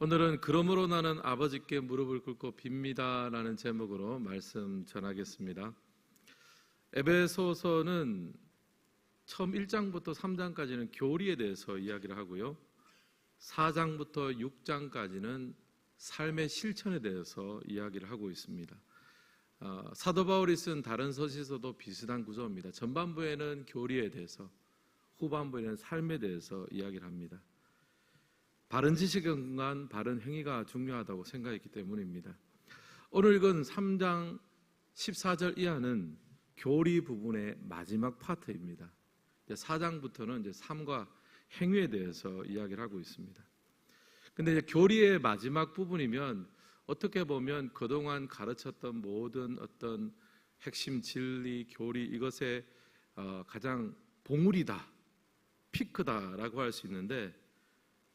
오늘은 그러므로 나는 아버지께 무릎을 꿇고 빕니다라는 제목으로 말씀 전하겠습니다. 에베소서는 처음 1장부터 3장까지는 교리에 대해서 이야기를 하고요. 4장부터 6장까지는 삶의 실천에 대해서 이야기를 하고 있습니다. 아, 사도 바울이 쓴 다른 서시서도 비슷한 구조입니다. 전반부에는 교리에 대해서, 후반부에는 삶에 대해서 이야기를 합니다. 바른 지식에 근거한 바른 행위가 중요하다고 생각했기 때문입니다. 오늘 읽은 3장 14절 이하는 교리 부분의 마지막 파트입니다. 4장부터는 이제 삶과 행위에 대해서 이야기를 하고 있습니다. 근데 이제 교리의 마지막 부분이면 어떻게 보면 그동안 가르쳤던 모든 어떤 핵심 진리, 교리 이것의 어, 가장 봉우리다, 피크다라고 할 수 있는데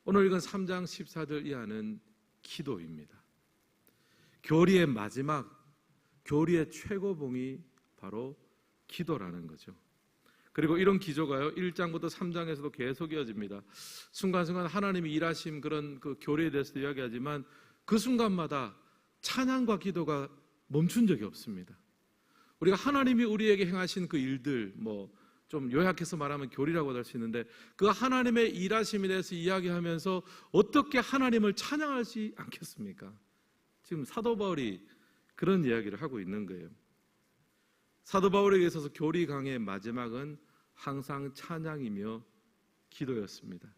오늘 읽은 3장 14절 이하는 기도입니다. 교리의 마지막, 교리의 최고봉이 바로 기도라는 거죠. 그리고 이런 기조가요, 1장부터 3장에서도 계속 이어집니다. 순간순간 하나님이 일하신 그런 그 교리에 대해서도 이야기하지만 그 순간마다 찬양과 기도가 멈춘 적이 없습니다. 우리가 하나님이 우리에게 행하신 그 일들, 뭐, 좀 요약해서 말하면 교리라고 할 수 있는데 그 하나님의 일하심에 대해서 이야기하면서 어떻게 하나님을 찬양하지 않겠습니까? 지금 사도 바울이 그런 이야기를 하고 있는 거예요. 사도 바울에게 있어서 교리 강의 마지막은 항상 찬양이며 기도였습니다.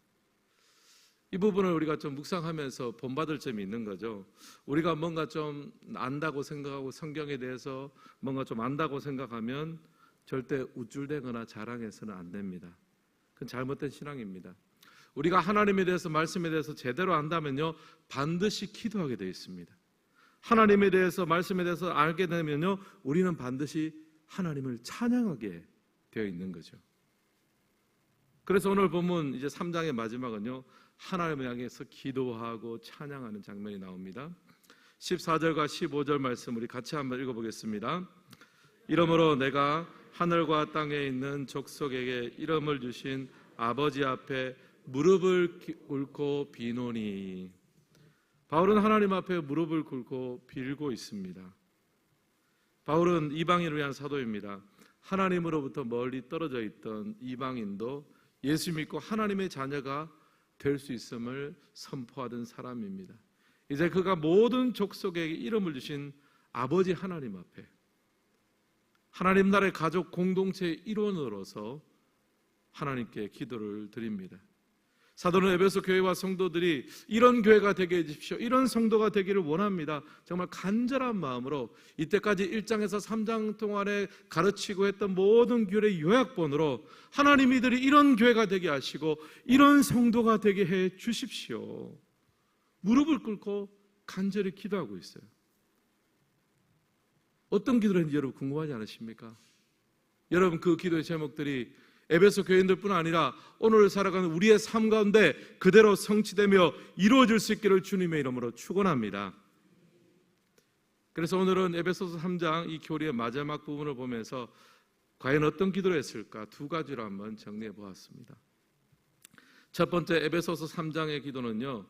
이 부분을 우리가 좀 묵상하면서 본받을 점이 있는 거죠. 우리가 뭔가 좀 안다고 생각하고 성경에 대해서 뭔가 좀 안다고 생각하면 절대 우쭐대거나 자랑해서는 안 됩니다. 그건 잘못된 신앙입니다. 우리가 하나님에 대해서 말씀에 대해서 제대로 안다면요 반드시 기도하게 되어 있습니다. 하나님에 대해서 말씀에 대해서 알게 되면요 우리는 반드시 하나님을 찬양하게 되어 있는 거죠. 그래서 오늘 본문 이제 3장의 마지막은요 하나님을 향해서 기도하고 찬양하는 장면이 나옵니다. 14절과 15절 말씀 우리 같이 한번 읽어보겠습니다. 이러므로 내가 하늘과 땅에 있는 족속에게 이름을 주신 아버지 앞에 무릎을 꿇고 비노니 바울은 하나님 앞에 무릎을 꿇고 빌고 있습니다. 바울은 이방인을 위한 사도입니다. 하나님으로부터 멀리 떨어져 있던 이방인도 예수 믿고 하나님의 자녀가 될 수 있음을 선포하던 사람입니다. 이제 그가 모든 족속에게 이름을 주신 아버지 하나님 앞에 하나님 나라의 가족 공동체의 일원으로서 하나님께 기도를 드립니다. 사도는 에베소 교회와 성도들이 이런 교회가 되게 해주십시오. 이런 성도가 되기를 원합니다. 정말 간절한 마음으로 이때까지 1장에서 3장 동안에 가르치고 했던 모든 교회 요약본으로 하나님 이들이 이런 교회가 되게 하시고 이런 성도가 되게 해 주십시오. 무릎을 꿇고 간절히 기도하고 있어요. 어떤 기도를 했는지 여러분 궁금하지 않으십니까? 여러분 그 기도의 제목들이 에베소 교인들뿐 아니라 오늘 살아가는 우리의 삶 가운데 그대로 성취되며 이루어질 수 있기를 주님의 이름으로 축원합니다. 그래서 오늘은 에베소서 3장 이 교리의 마지막 부분을 보면서 과연 어떤 기도를 했을까 두 가지로 한번 정리해 보았습니다. 첫 번째 에베소서 3장의 기도는요.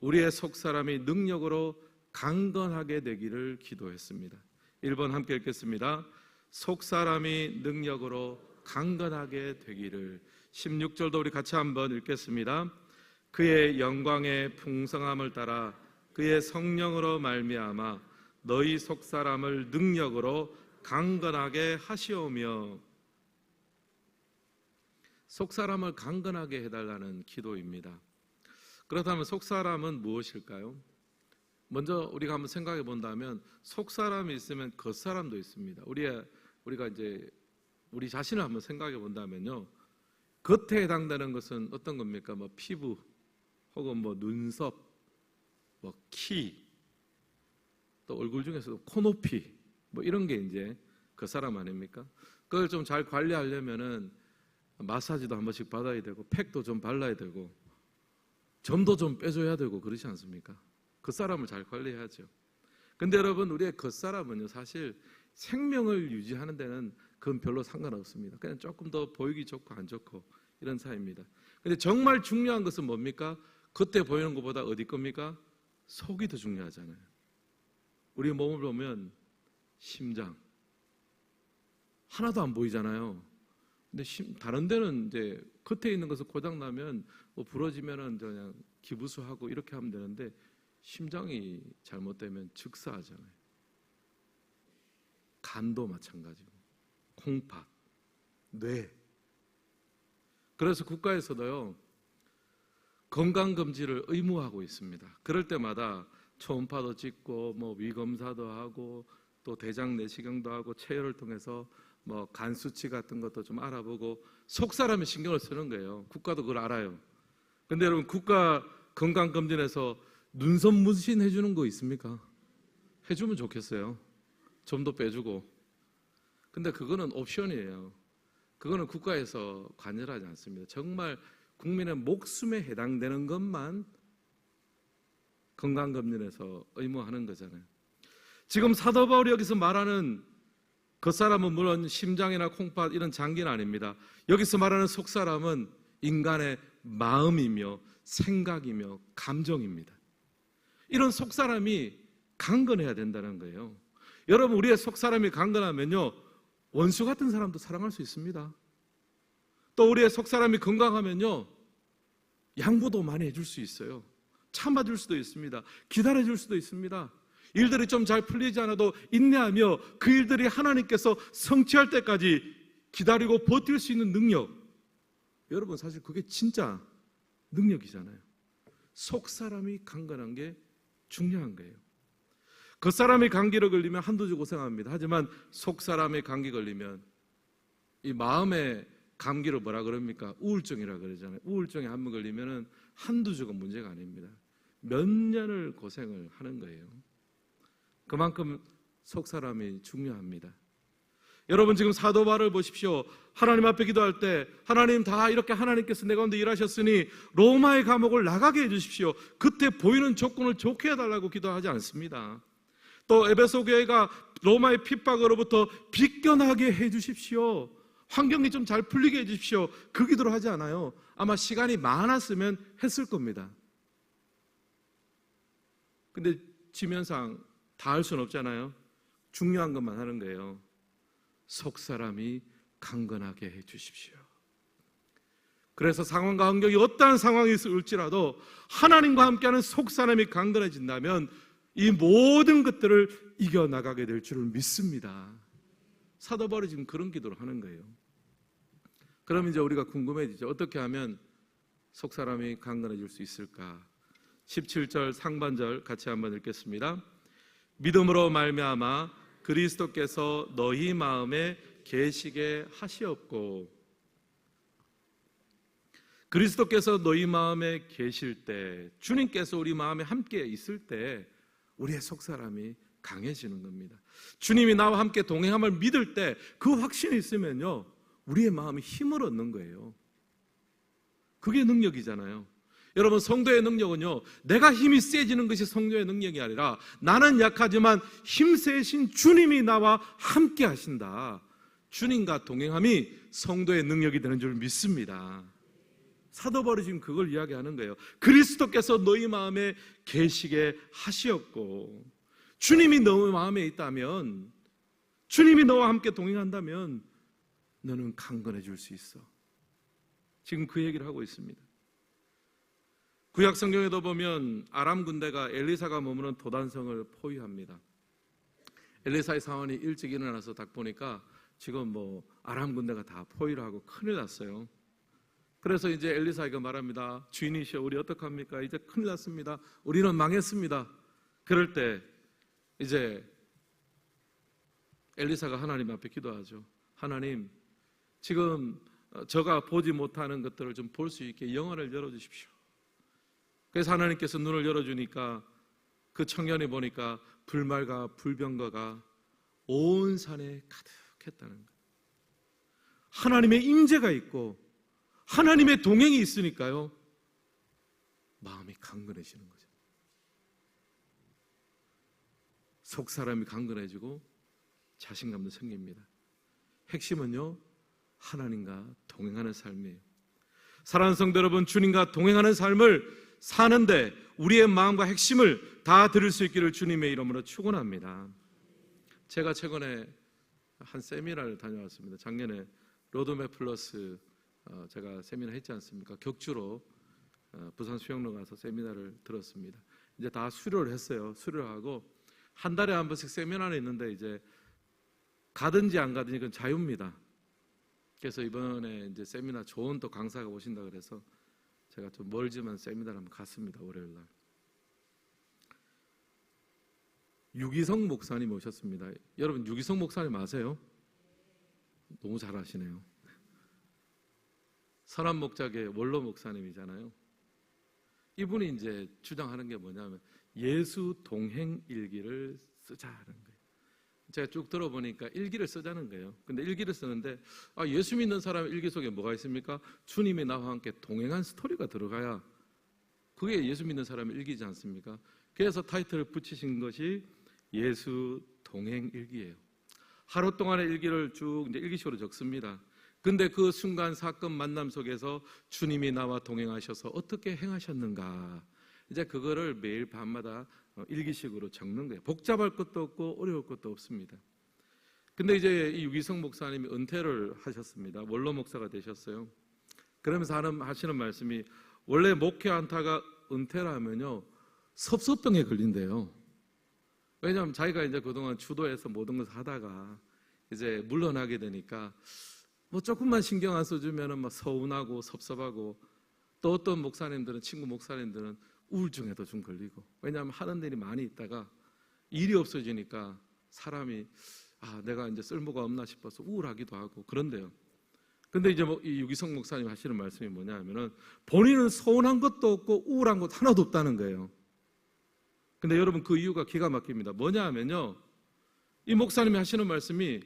우리의 속 사람이 능력으로 강건하게 되기를 기도했습니다. 1번 함께 읽겠습니다. 속 사람이 능력으로 강건하게 되기를 16절도 우리 같이 한번 읽겠습니다. 그의 영광의 풍성함을 따라 그의 성령으로 말미암아 너희 속 사람을 능력으로 강건하게 하시오며 속 사람을 강건하게 해달라는 기도입니다. 그렇다면 속 사람은 무엇일까요? 먼저 우리가 한번 생각해 본다면 속 사람이 있으면 겉 사람도 있습니다. 우리 우리가 이제 우리 자신을 한번 생각해 본다면요. 겉에 해당되는 것은 어떤 겁니까? 뭐 피부 혹은 뭐 눈썹, 뭐 키, 또 얼굴 중에서도 코높이 뭐 이런 게 이제 그 사람 아닙니까? 그걸 좀 잘 관리하려면은 마사지도 한 번씩 받아야 되고 팩도 좀 발라야 되고 점도 좀 빼줘야 되고 그렇지 않습니까? 그 사람을 잘 관리해야죠. 근데 여러분 우리의 겉사람은요 사실 생명을 유지하는 데는 그건 별로 상관없습니다. 그냥 조금 더 보이기 좋고 안 좋고 이런 사이입니다. 근데 정말 중요한 것은 뭡니까? 그때 보이는 것보다 어디 겁니까? 속이 더 중요하잖아요. 우리 몸을 보면 심장 하나도 안 보이잖아요. 근데 심- 다른 데는 이제 겉에 있는 것은 고장 나면 뭐 부러지면은 그냥 기부수하고 이렇게 하면 되는데 심장이 잘못되면 즉사하잖아요. 간도 마찬가지고 콩팥, 뇌. 그래서 국가에서도요 건강 검진을 의무화하고 있습니다. 그럴 때마다 초음파도 찍고 뭐 위검사도 하고 또 대장 내시경도 하고 체열을 통해서 뭐 간 수치 같은 것도 좀 알아보고 속 사람이 신경을 쓰는 거예요. 국가도 그걸 알아요. 근데 여러분 국가 건강 검진에서 눈썹 문신 해주는 거 있습니까? 해주면 좋겠어요. 좀 더 빼주고. 근데 그거는 옵션이에요. 그거는 국가에서 관여하지 않습니다. 정말 국민의 목숨에 해당되는 것만 건강검진에서 의무하는 거잖아요. 지금 사도 바울이 여기서 말하는 그 사람은 물론 심장이나 콩팥 이런 장기는 아닙니다. 여기서 말하는 속 사람은 인간의 마음이며 생각이며 감정입니다. 이런 속 사람이 강건해야 된다는 거예요. 여러분 우리의 속 사람이 강건하면요 원수 같은 사람도 사랑할 수 있습니다. 또 우리의 속 사람이 건강하면요 양보도 많이 해줄 수 있어요. 참아줄 수도 있습니다. 기다려줄 수도 있습니다. 일들이 좀 잘 풀리지 않아도 인내하며 그 일들이 하나님께서 성취할 때까지 기다리고 버틸 수 있는 능력. 여러분 사실 그게 진짜 능력이잖아요. 속 사람이 강건한 게 중요한 거예요. 그 사람이 감기를 걸리면 한두 주 고생합니다. 하지만 속 사람의 감기 걸리면 이 마음의 감기를 뭐라 그럽니까? 우울증이라 그러잖아요. 우울증에 한 번 걸리면은 한두 주가 문제가 아닙니다. 몇 년을 고생을 하는 거예요. 그만큼 속 사람이 중요합니다. 여러분 지금 사도 바를 보십시오. 하나님 앞에 기도할 때 하나님 다 이렇게 하나님께서 내 가운데 일하셨으니 로마의 감옥을 나가게 해주십시오. 그때 보이는 조건을 좋게 해달라고 기도하지 않습니다. 또 에베소 교회가 로마의 핍박으로부터 비껴나게 해주십시오. 환경이 좀 잘 풀리게 해주십시오. 그 기도를 하지 않아요. 아마 시간이 많았으면 했을 겁니다. 근데 지면상 다 할 수는 없잖아요. 중요한 것만 하는 거예요. 속 사람이 강건하게 해 주십시오. 그래서 상황과 환경이 어떠한 상황이 있을지라도 하나님과 함께하는 속 사람이 강건해진다면 이 모든 것들을 이겨 나가게 될 줄을 믿습니다. 사도 바울이 지금 그런 기도를 하는 거예요. 그럼 이제 우리가 궁금해지죠. 어떻게 하면 속 사람이 강건해질 수 있을까? 17절 상반절 같이 한번 읽겠습니다. 믿음으로 말미암아 그리스도께서 너희 마음에 계시게 하시었고 그리스도께서 너희 마음에 계실 때 주님께서 우리 마음에 함께 있을 때 우리의 속 사람이 강해지는 겁니다. 주님이 나와 함께 동행함을 믿을 때 그 확신이 있으면요 우리의 마음이 힘을 얻는 거예요. 그게 능력이잖아요. 여러분 성도의 능력은요 내가 힘이 세지는 것이 성도의 능력이 아니라 나는 약하지만 힘세신 주님이 나와 함께 하신다. 주님과 동행함이 성도의 능력이 되는 줄 믿습니다. 사도 바울이 지금 그걸 이야기하는 거예요. 그리스도께서 너희 마음에 계시게 하시었고 주님이 너희 마음에 있다면 주님이 너와 함께 동행한다면 너는 강건해질 수 있어. 지금 그 얘기를 하고 있습니다. 구약 성경에도 보면 아람 군대가 엘리사가 머무는 도단성을 포위합니다. 엘리사의 사원이 일찍 일어나서 딱 보니까 지금 뭐 아람 군대가 다 포위를 하고 큰일 났어요. 그래서 이제 엘리사가 말합니다. 주인이시여 우리 어떡합니까? 이제 큰일 났습니다. 우리는 망했습니다. 그럴 때 이제 엘리사가 하나님 앞에 기도하죠. 하나님 지금 저가 보지 못하는 것들을 좀 볼 수 있게 영화를 열어 주십시오. 그래서 하나님께서 눈을 열어주니까 그 청년이 보니까 불말과 불병거가 온 산에 가득했다는 거예요. 하나님의 임재가 있고 하나님의 동행이 있으니까요. 마음이 강건해지는 거죠. 속 사람이 강건해지고 자신감도 생깁니다. 핵심은요. 하나님과 동행하는 삶이에요. 사랑하는 성도 여러분, 주님과 동행하는 삶을 사는데 우리의 마음과 핵심을 다 들을 수 있기를 주님의 이름으로 축원합니다. 제가 최근에 한 세미나를 다녀왔습니다. 작년에 로드맵 플러스 어, 제가 세미나 했지 않습니까? 격주로 어, 부산 수영로 가서 세미나를 들었습니다. 이제 다 수료를 했어요. 수료를 하고 한 달에 한 번씩 세미나는 있는데 이제 가든지 안 가든지 그건 자유입니다. 그래서 이번에 이제 세미나 좋은 또 강사가 오신다 그래서 제가 좀 멀지만 세미나를 한번 갔습니다. 월요일 날. 유기성 목사님 오셨습니다. 여러분 유기성 목사님 아세요? 너무 잘 아시네요. 선한 목자계 원로 목사님이잖아요. 이분이 이제 주장하는 게 뭐냐면 예수 동행 일기를 쓰자는 거예요. 제가 쭉 들어보니까 일기를 쓰자는 거예요. 근데 일기를 쓰는데 아, 예수 믿는 사람 일기 속에 뭐가 있습니까? 주님이 나와 함께 동행한 스토리가 들어가야 그게 예수 믿는 사람의 일기지 않습니까? 그래서 타이틀을 붙이신 것이 예수 동행 일기예요. 하루 동안의 일기를 쭉 이제 일기식으로 적습니다. 근데 그 순간 사건 만남 속에서 주님이 나와 동행하셔서 어떻게 행하셨는가 이제 그거를 매일 밤마다 어, 일기식으로 적는 거예요. 복잡할 것도 없고 어려울 것도 없습니다. 근데 이제 이 유기성 목사님이 은퇴를 하셨습니다. 원로 목사가 되셨어요. 그러면서 하시는 말씀이 원래 목회 안타가 은퇴를 하면요 섭섭병에 걸린대요. 왜냐하면 자기가 이제 그동안 주도해서 모든 것을 하다가 이제 물러나게 되니까 뭐 조금만 신경 안 써주면은 막 서운하고 섭섭하고 또 어떤 목사님들은 친구 목사님들은 우울증에도 좀 걸리고 왜냐하면 하는 일이 많이 있다가 일이 없어지니까 사람이 아 내가 이제 쓸모가 없나 싶어서 우울하기도 하고 그런데요. 근데 이제 뭐 이 유기성 목사님 하시는 말씀이 뭐냐면은 본인은 서운한 것도 없고 우울한 것 하나도 없다는 거예요. 근데 여러분 그 이유가 기가 막힙니다. 뭐냐 하면요. 이 목사님이 하시는 말씀이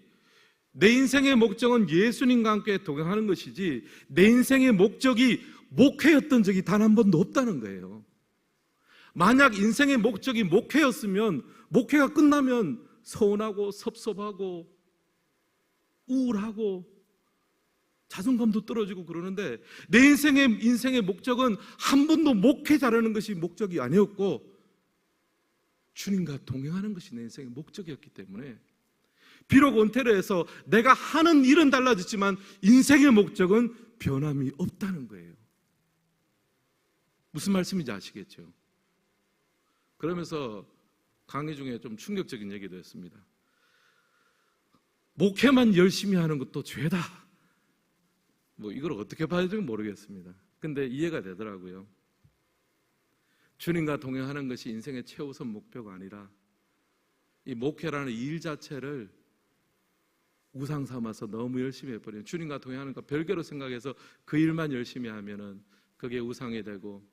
내 인생의 목적은 예수님과 함께 동행하는 것이지 내 인생의 목적이 목회였던 적이 단 한 번도 없다는 거예요. 만약 인생의 목적이 목회였으면 목회가 끝나면 서운하고 섭섭하고 우울하고 자존감도 떨어지고 그러는데 내 인생의 인생의 목적은 한 번도 목회 잘하는 것이 목적이 아니었고 주님과 동행하는 것이 내 인생의 목적이었기 때문에 비록 은퇴를 해서 내가 하는 일은 달라졌지만 인생의 목적은 변함이 없다는 거예요. 무슨 말씀인지 아시겠죠? 그러면서 강의 중에 좀 충격적인 얘기도 했습니다. 목회만 열심히 하는 것도 죄다. 뭐 이걸 어떻게 봐야 될지 모르겠습니다. 근데 이해가 되더라고요. 주님과 동행하는 것이 인생의 최우선 목표가 아니라 이 목회라는 일 자체를 우상 삼아서 너무 열심히 해버리는 주님과 동행하는 거 별개로 생각해서 그 일만 열심히 하면은 그게 우상이 되고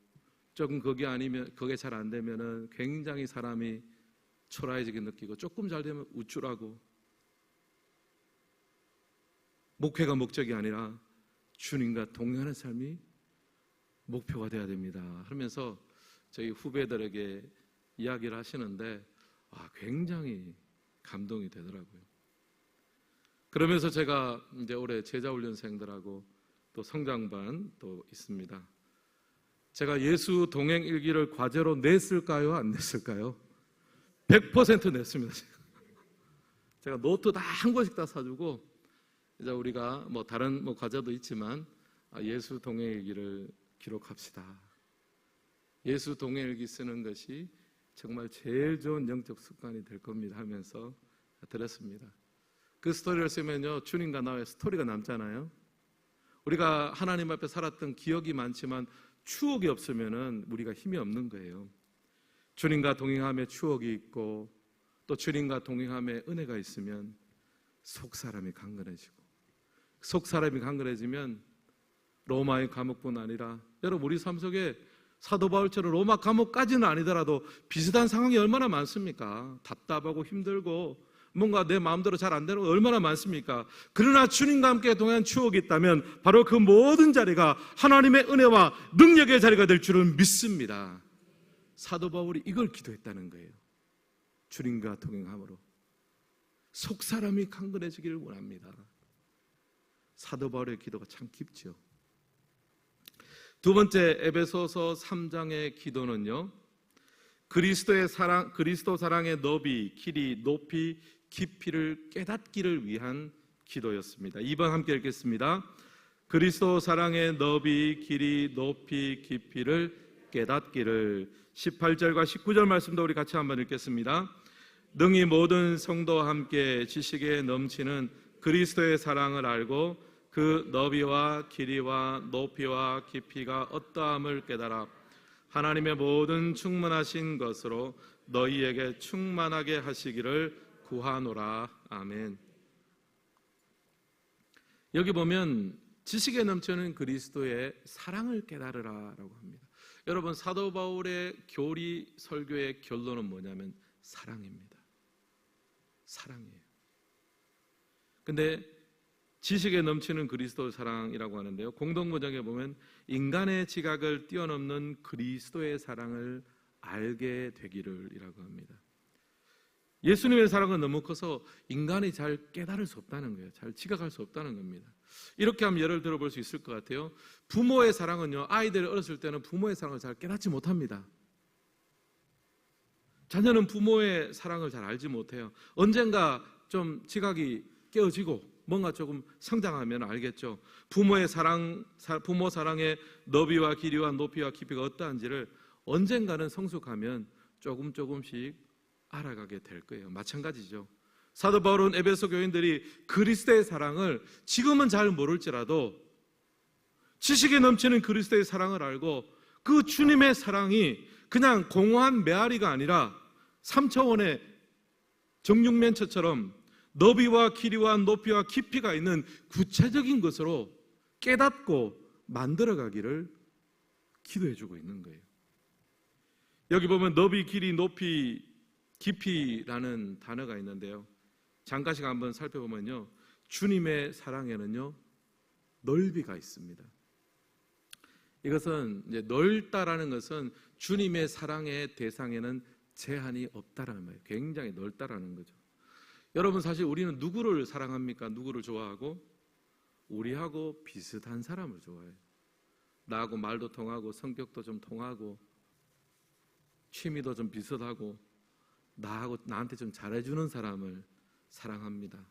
조금 그게 아니면 그게 잘 안 되면은 굉장히 사람이 초라해지게 느끼고 조금 잘 되면 우쭐하고 목회가 목적이 아니라 주님과 동행하는 삶이 목표가 돼야 됩니다. 하면서 저희 후배들에게 이야기를 하시는데 아, 굉장히 감동이 되더라고요. 그러면서 제가 이제 올해 제자 훈련생들하고 또 성장반 또 있습니다. 제가 예수 동행 일기를 과제로 냈을까요? 안 냈을까요? 100% 냈습니다. 제가, 노트 다 한 권씩 다 사주고 이제 우리가 뭐 다른 뭐 과제도 있지만 아, 예수 동행 일기를 기록합시다. 예수 동행 일기 쓰는 것이 정말 제일 좋은 영적 습관이 될 겁니다 하면서 들었습니다. 그 스토리를 쓰면요 주님과 나의 스토리가 남잖아요. 우리가 하나님 앞에 살았던 기억이 많지만 추억이 없으면은 우리가 힘이 없는 거예요. 주님과 동행함에 추억이 있고 또 주님과 동행함에 은혜가 있으면 속 사람이 강건해지고 속 사람이 강건해지면 로마의 감옥뿐 아니라 여러분 우리 삶 속에 사도 바울처럼 로마 감옥까지는 아니더라도 비슷한 상황이 얼마나 많습니까? 답답하고 힘들고 뭔가 내 마음대로 잘 안 되는 거 얼마나 많습니까? 그러나 주님과 함께 동행한 추억이 있다면 바로 그 모든 자리가 하나님의 은혜와 능력의 자리가 될 줄은 믿습니다. 사도 바울이 이걸 기도했다는 거예요. 주님과 동행함으로 속 사람이 강건해지기를 원합니다. 사도 바울의 기도가 참 깊죠. 두 번째 에베소서 3장의 기도는요. 그리스도의 사랑 그리스도 사랑의 너비, 길이, 높이, 깊이를 깨닫기를 위한 기도였습니다. 2번 함께 읽겠습니다. 그리스도 사랑의 너비, 길이, 높이, 깊이를 깨닫기를 18절과 19절 말씀도 우리 같이 한번 읽겠습니다. 능히 모든 성도와 함께 지식에 넘치는 그리스도의 사랑을 알고 그 너비와 길이와 높이와 깊이가 어떠함을 깨달아 하나님의 모든 충만하신 것으로 너희에게 충만하게 하시기를 구하노라. 아멘. 여기 보면 지식에 넘치는 그리스도의 사랑을 깨달으라라고 합니다. 여러분 사도 바울의 교리 설교의 결론은 뭐냐면 사랑입니다. 사랑이에요. 근데 지식에 넘치는 그리스도 사랑이라고 하는데요. 공동문장에 보면 인간의 지각을 뛰어넘는 그리스도의 사랑을 알게 되기를이라고 합니다. 예수님의 사랑은 너무 커서 인간이 잘 깨달을 수 없다는 거예요. 잘 지각할 수 없다는 겁니다. 이렇게 하면 예를 들어 볼 수 있을 것 같아요. 부모의 사랑은요, 아이들이 어렸을 때는 부모의 사랑을 잘 깨닫지 못합니다. 자녀는 부모의 사랑을 잘 알지 못해요. 언젠가 좀 지각이 깨어지고 뭔가 조금 성장하면 알겠죠. 부모의 사랑, 사- 부모 사랑의 너비와 길이와 높이와 깊이가 어떠한지를 언젠가는 성숙하면 조금 조금씩 알아가게 될 거예요. 마찬가지죠. 사도 바울은 에베소 교인들이 그리스도의 사랑을 지금은 잘 모를지라도 지식에 넘치는 그리스도의 사랑을 알고 그 주님의 사랑이 그냥 공허한 메아리가 아니라 3차원의 정육면체처럼 너비와 길이와 높이와 깊이가 있는 구체적인 것으로 깨닫고 만들어가기를 기도해주고 있는 거예요. 여기 보면 너비, 길이, 높이, 깊이라는 단어가 있는데요. 잠깐씩 한번 살펴보면요. 주님의 사랑에는요, 넓이가 있습니다. 이것은 이제 넓다라는 것은 주님의 사랑의 대상에는 제한이 없다라는 말이에요. 굉장히 넓다라는 거죠. 여러분 사실 우리는 누구를 사랑합니까? 누구를 좋아하고 우리하고 비슷한 사람을 좋아해요. 나하고 말도 통하고 성격도 좀 통하고 취미도 좀 비슷하고 나하고 나한테 좀 잘해주는 사람을 사랑합니다.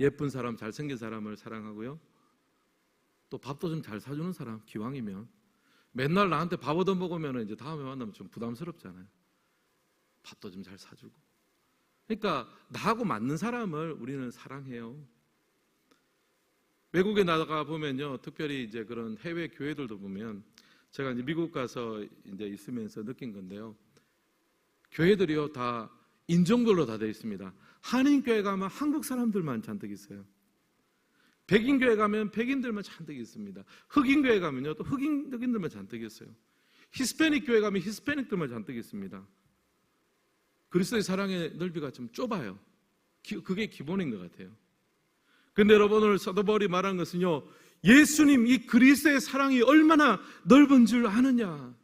예쁜 사람, 잘생긴 사람을 사랑하고요. 또 밥도 좀 잘 사주는 사람, 기왕이면 맨날 나한테 밥 얻어 먹으면 이제 다음에 만나면 좀 부담스럽잖아요. 밥도 좀 잘 사주고. 그러니까 나하고 맞는 사람을 우리는 사랑해요. 외국에 나가 보면요, 특별히 이제 그런 해외 교회들도 보면 제가 이제 미국 가서 이제 있으면서 느낀 건데요. 교회들이요 다 인종별로 다 되어 있습니다. 한인 교회 가면 한국 사람들만 잔뜩 있어요. 백인 교회 가면 백인들만 잔뜩 있습니다. 흑인 교회 가면요 또 흑인 흑인들만 잔뜩 있어요. 히스패닉 교회 가면 히스패닉들만 잔뜩 있습니다. 그리스도의 사랑의 넓이가 좀 좁아요. 기- 그게 기본인 것 같아요. 근데 여러분 오늘 사도 바울이 말한 것은요. 예수님 이 그리스도의 사랑이 얼마나 넓은 줄 아느냐.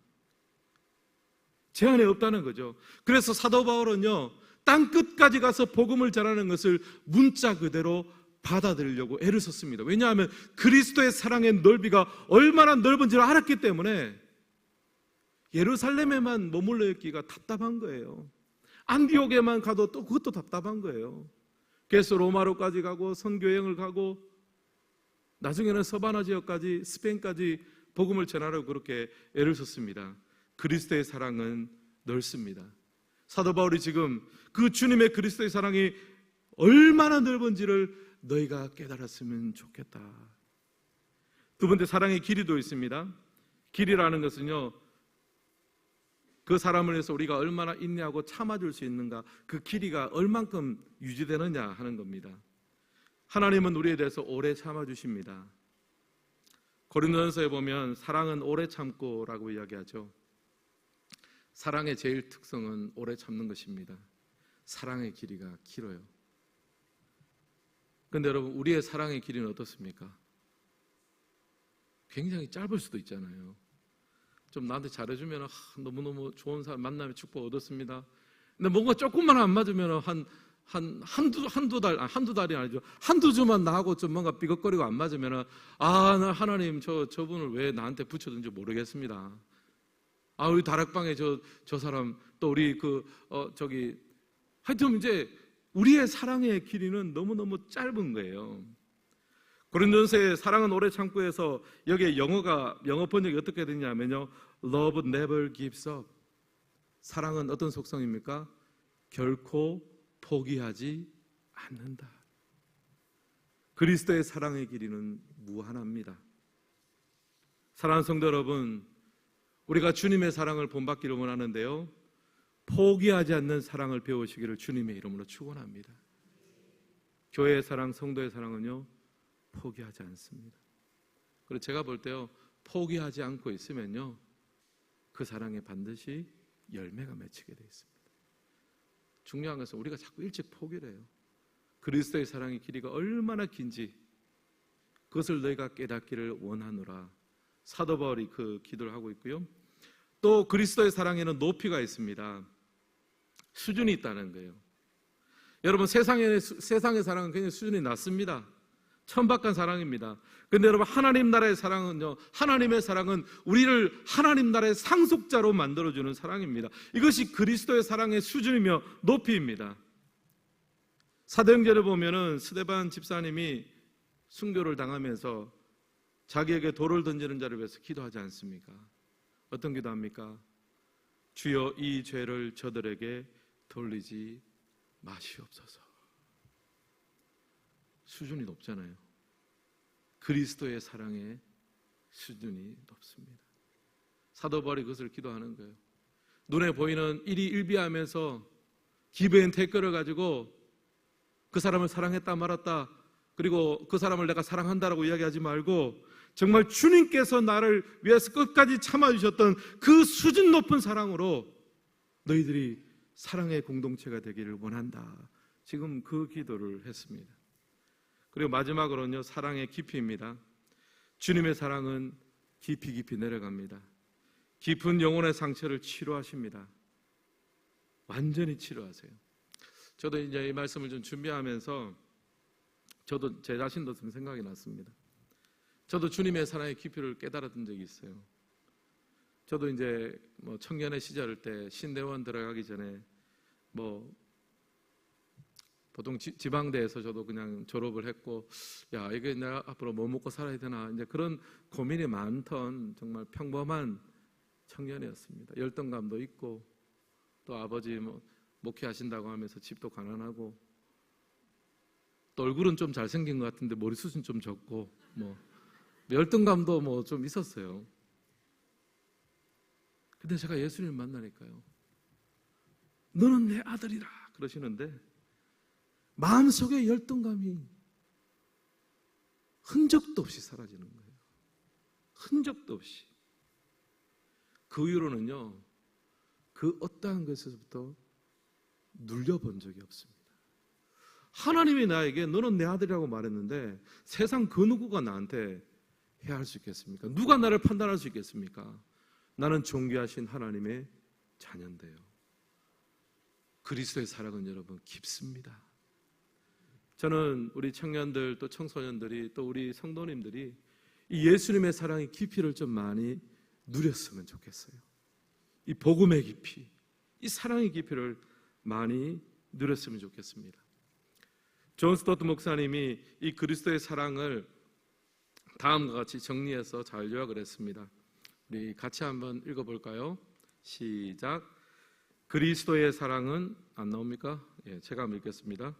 제한이 없다는 거죠. 그래서 사도 바울은요. 땅 끝까지 가서 복음을 전하는 것을 문자 그대로 받아들이려고 애를 썼습니다. 왜냐하면 그리스도의 사랑의 넓이가 얼마나 넓은지를 알았기 때문에 예루살렘에만 머물러 있기가 답답한 거예요. 안디옥에만 가도 또 그것도 답답한 거예요. 그래서 로마로까지 가고 선교 여행을 가고 나중에는 서바나 지역까지 스페인까지 복음을 전하려고 그렇게 애를 썼습니다. 그리스도의 사랑은 넓습니다. 사도 바울이 지금 그 주님의 그리스도의 사랑이 얼마나 넓은지를 너희가 깨달았으면 좋겠다. 두 번째 사랑의 길이도 있습니다. 길이라는 것은요. 그 사람을 위해서 우리가 얼마나 인내하고 참아줄 수 있는가 그 길이가 얼만큼 유지되느냐 하는 겁니다. 하나님은 우리에 대해서 오래 참아주십니다. 고린도전서에 보면 사랑은 오래 참고라고 이야기하죠. 사랑의 제일 특성은 오래 참는 것입니다. 사랑의 길이가 길어요. 근데 여러분 우리의 사랑의 길이는 어떻습니까? 굉장히 짧을 수도 있잖아요. 좀 나한테 잘해주면 아, 너무너무 좋은 사람 만나면 축복 얻었습니다. 근데 뭔가 조금만 안 맞으면 한, 한 한두 한두 달 아, 한두 달이 아니죠 한두 주만 나하고 좀 뭔가 삐걱거리고 안 맞으면은 아나 하나님 저 저분을 왜 나한테 붙여든지 모르겠습니다. 아 우리 다락방에 저 저 사람 또 우리 그 어 저기 하여튼 이제 우리의 사랑의 길이는 너무 너무 짧은 거예요. 고린도서의 사랑은 오래 참고 해서 여기에 영어가 영어 번역이 어떻게 되냐면요. Love never gives up. 사랑은 어떤 속성입니까? 결코 포기하지 않는다. 그리스도의 사랑의 길이는 무한합니다. 사랑하는 성도 여러분, 우리가 주님의 사랑을 본받기를 원하는데요. 포기하지 않는 사랑을 배우시기를 주님의 이름으로 축원합니다. 교회의 사랑, 성도의 사랑은요. 포기하지 않습니다. 그리고 제가 볼 때요. 포기하지 않고 있으면요. 그 사랑에 반드시 열매가 맺히게 돼 있습니다. 중요한 것은 우리가 자꾸 일찍 포기를 해요. 그리스도의 사랑의 길이가 얼마나 긴지 그것을 너희가 깨닫기를 원하노라. 사도 바울이 그 기도를 하고 있고요. 또 그리스도의 사랑에는 높이가 있습니다. 수준이 있다는 거예요. 여러분 세상의 세상의 사랑은 굉장히 수준이 낮습니다. 천박한 사랑입니다. 근데 여러분 하나님 나라의 사랑은요. 하나님의 사랑은 우리를 하나님 나라의 상속자로 만들어 주는 사랑입니다. 이것이 그리스도의 사랑의 수준이며 높이입니다. 사도행전을 보면은 스데반 집사님이 순교를 당하면서 자기에게 돌을 던지는 자를 위해서 기도하지 않습니까? 어떤 기도합니까? 주여 이 죄를 저들에게 돌리지 마시옵소서. 수준이 높잖아요. 그리스도의 사랑의 수준이 높습니다. 사도 바울이 그것을 기도하는 거예요. 눈에 보이는 일이 일비하면서 기브앤 테이크를 가지고 그 사람을 사랑했다 말았다 그리고 그 사람을 내가 사랑한다라고 이야기하지 말고 정말 주님께서 나를 위해서 끝까지 참아주셨던 그 수준 높은 사랑으로 너희들이 사랑의 공동체가 되기를 원한다. 지금 그 기도를 했습니다. 그리고 마지막으로는요, 사랑의 깊이입니다. 주님의 사랑은 깊이 깊이 내려갑니다. 깊은 영혼의 상처를 치료하십니다. 완전히 치료하세요. 저도 이제 이 말씀을 좀 준비하면서 저도 제 자신도 좀 생각이 났습니다. 저도 주님의 사랑의 깊이를 깨달았던 적이 있어요. 저도 이제 뭐 청년의 시절 때 신대원 들어가기 전에 뭐 보통 지, 지방대에서 저도 그냥 졸업을 했고 야 이게 내가 앞으로 뭐 먹고 살아야 되나 이제 그런 고민이 많던 정말 평범한 청년이었습니다. 열등감도 있고 또 아버지 뭐 목회하신다고 하면서 집도 가난하고 또 얼굴은 좀 잘생긴 것 같은데 머리숱은 좀 적고 뭐 열등감도 뭐 좀 있었어요. 근데 제가 예수님을 만나니까요. 너는 내 아들이라 그러시는데 마음속에 열등감이 흔적도 없이 사라지는 거예요. 흔적도 없이. 그 이후로는요. 그 어떠한 것에서부터 눌려본 적이 없습니다. 하나님이 나에게 너는 내 아들이라고 말했는데 세상 그 누구가 나한테 해야 할 수 있겠습니까? 누가 나를 판단할 수 있겠습니까? 나는 존귀하신 하나님의 자녀인데요. 그리스도의 사랑은 여러분 깊습니다. 저는 우리 청년들 또 청소년들이 또 우리 성도님들이 이 예수님의 사랑의 깊이를 좀 많이 누렸으면 좋겠어요. 이 복음의 깊이, 이 사랑의 깊이를 많이 누렸으면 좋겠습니다. 존 스토트 목사님이 이 그리스도의 사랑을 다음과 같이 정리해서 잘 요약을 했습니다. 우리 같이 한번 읽어볼까요? 시작. 그리스도의 사랑은 안 나옵니까? 예, 제가 한번 읽겠습니다.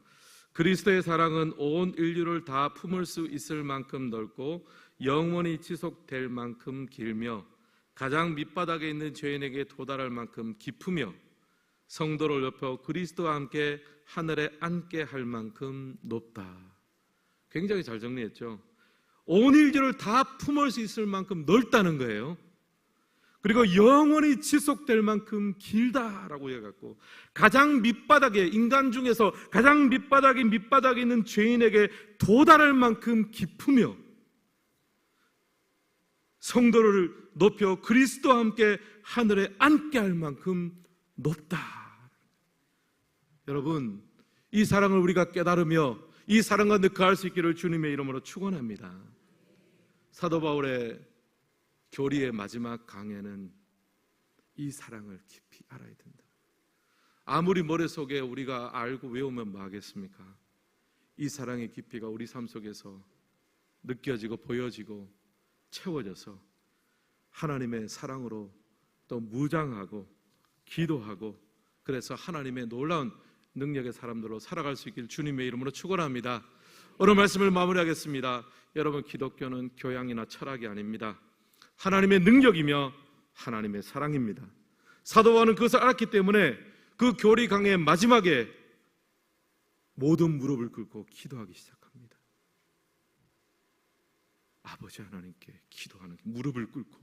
그리스도의 사랑은 온 인류를 다 품을 수 있을 만큼 넓고 영원히 지속될 만큼 길며 가장 밑바닥에 있는 죄인에게 도달할 만큼 깊으며 성도를 높여 그리스도와 함께 하늘에 앉게 할 만큼 높다. 굉장히 잘 정리했죠. 온 인류를 다 품을 수 있을 만큼 넓다는 거예요. 그리고 영원히 지속될 만큼 길다라고 해갖고 가장 밑바닥에 인간 중에서 가장 밑바닥에 밑바닥에 있는 죄인에게 도달할 만큼 깊으며 성도를 높여 그리스도와 함께 하늘에 앉게 할 만큼 높다. 여러분 이 사랑을 우리가 깨달으며 이 사랑과 느껴할 수 있기를 주님의 이름으로 축원합니다. 사도 바울의 교리의 마지막 강해는 이 사랑을 깊이 알아야 된다. 아무리 머릿속에 우리가 알고 외우면 뭐 하겠습니까? 이 사랑의 깊이가 우리 삶 속에서 느껴지고 보여지고 채워져서 하나님의 사랑으로 또 무장하고 기도하고 그래서 하나님의 놀라운 능력의 사람들로 살아갈 수 있길 주님의 이름으로 축원합니다. 오늘 말씀을 마무리하겠습니다. 여러분 기독교는 교양이나 철학이 아닙니다. 하나님의 능력이며 하나님의 사랑입니다. 사도 바울은 그것을 알았기 때문에 그 교리 강의 마지막에 모든 무릎을 꿇고 기도하기 시작합니다. 아버지 하나님께 기도하는 무릎을 꿇고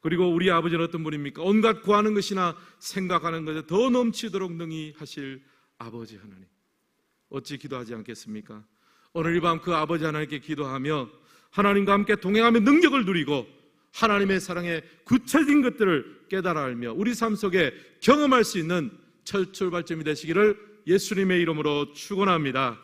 그리고 우리 아버지는 어떤 분입니까? 온갖 구하는 것이나 생각하는 것에 더 넘치도록 능히 하실 아버지 하나님. 어찌 기도하지 않겠습니까? 오늘 이 밤 그 아버지 하나님께 기도하며 하나님과 함께 동행하며 능력을 누리고 하나님의 사랑에 구체적인 것들을 깨달아 알며 우리 삶 속에 경험할 수 있는 첫 출발점이 되시기를 예수님의 이름으로 축원합니다.